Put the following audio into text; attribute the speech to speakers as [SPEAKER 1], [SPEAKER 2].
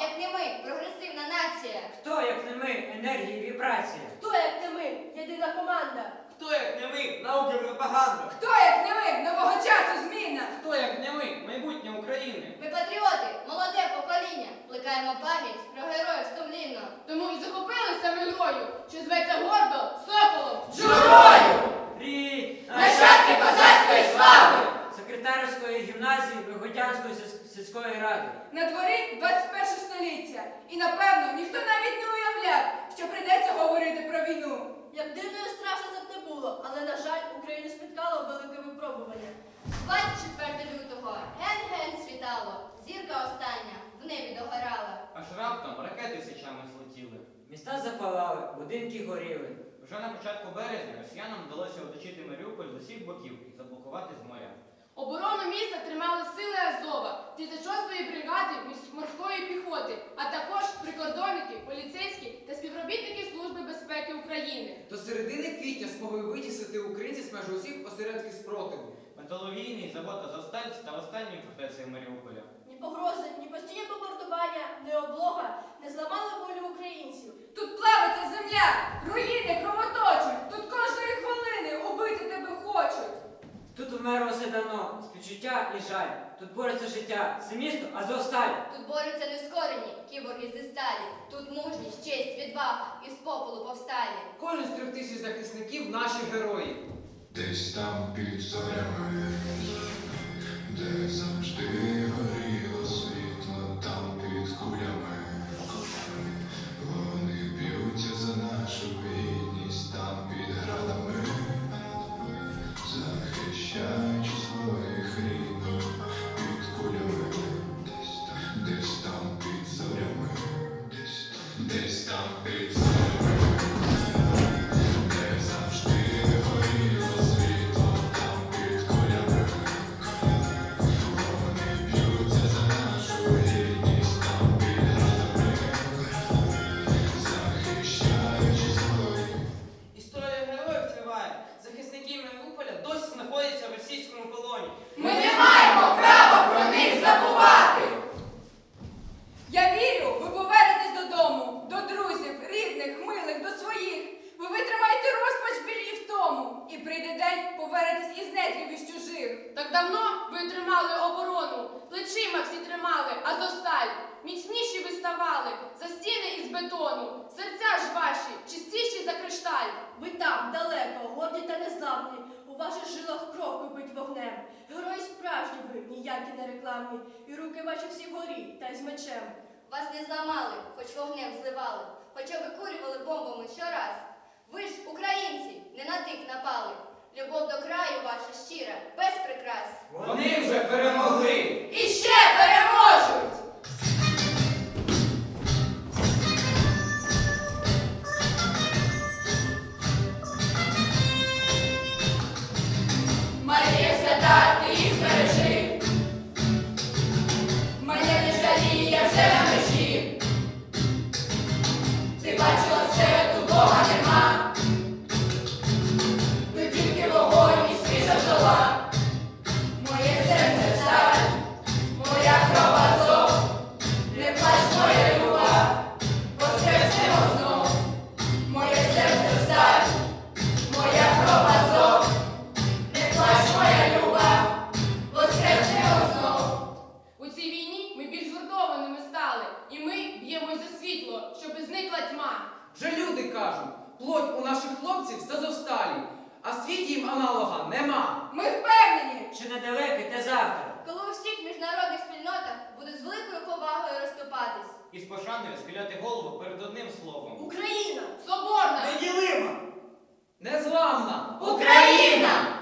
[SPEAKER 1] Як не ми, прогресивна нація?
[SPEAKER 2] Хто, як не ми, енергії і вібрація?
[SPEAKER 3] Хто, як не ми, єдина команда?
[SPEAKER 4] Хто, як не ми, науки і пропаганда?
[SPEAKER 5] Хто, як не ми, нового часу зміна?
[SPEAKER 4] Хто, як не ми, майбутнє України?
[SPEAKER 1] Ми патріоти, молоде покоління, плекаємо пам'ять.
[SPEAKER 5] Не
[SPEAKER 3] було, але, на жаль, Україну спіткало велике випробування.
[SPEAKER 1] 24 лютого ген-ген світало. Зірка остання в небі догорала.
[SPEAKER 4] Аж раптом ракети січами злетіли.
[SPEAKER 2] Міста запалали, будинки горіли.
[SPEAKER 4] Вже на початку березня росіянам вдалося оточити Маріуполь з усіх боків і заблокувати з моря.
[SPEAKER 6] Оборону міста тримали сили Азова, а також прикордонники, поліцейські та співробітники Служби безпеки України.
[SPEAKER 7] До середини квітня змогли витісити українців з межу усіх осередків спротиву.
[SPEAKER 4] Металовійний завод Азовсталь став останньою фортецею Маріуполя.
[SPEAKER 3] Ні погрози, ні постійні бомбардування, ні облога не зламали волю українців.
[SPEAKER 5] Тут плавиться земля, руїни
[SPEAKER 2] давно, співчуття і жаль. Тут бореться життя. Це місто Азовсталь.
[SPEAKER 1] Тут борються нескорені кіборги зі сталі. Тут мужність, честь, відвага і з попелу повсталі.
[SPEAKER 7] Кожен з трьох тисяч захисників наші герої.
[SPEAKER 8] Десь там під зорями, де завжди горіло світло, там під кулями. Вони б'ються за нашу гідність, там під градами, захищаючи
[SPEAKER 4] російському полоні.
[SPEAKER 5] Ми не маємо права про них забувати. Я вірю, ви повернетесь додому, до друзів, рідних, милих, до своїх. Ви витримаєте розпач білі в тому. І прийде день повернетесь із нетрів із чужих.
[SPEAKER 6] Так давно ви тримали оборону, плечима всі тримали, а Азовсталь. Міцніші ви ставали, за стіни із бетону, серця ж ваші, чистіші за кришталь.
[SPEAKER 3] Ви там, далеко, горді та незламні, у ваших жилах кров кипить вогнем. Герої справжні ви, ніякі не рекламні, і руки ваші всі горі, та й з мечем.
[SPEAKER 1] Вас не зламали, хоч вогнем зливали, хоча викурювали бомбами щораз. Ви ж, українці, не на тих напали. Любов до краю ваша щира, без прикрас.
[SPEAKER 4] Вони вже перемогли!
[SPEAKER 6] Вільямось за світло, щоб зникла тьма.
[SPEAKER 7] Вже люди кажуть, плоть у наших хлопців зазосталі, а світі їм аналога нема.
[SPEAKER 5] Ми впевнені,
[SPEAKER 2] що недалеке те завтра.
[SPEAKER 1] Коли у всіх міжнародних спільнотах буде з великою повагою розступатись.
[SPEAKER 4] І з пошаною схиляти голову перед одним словом. Україна! Соборна! Неділима! Незламна! Україна!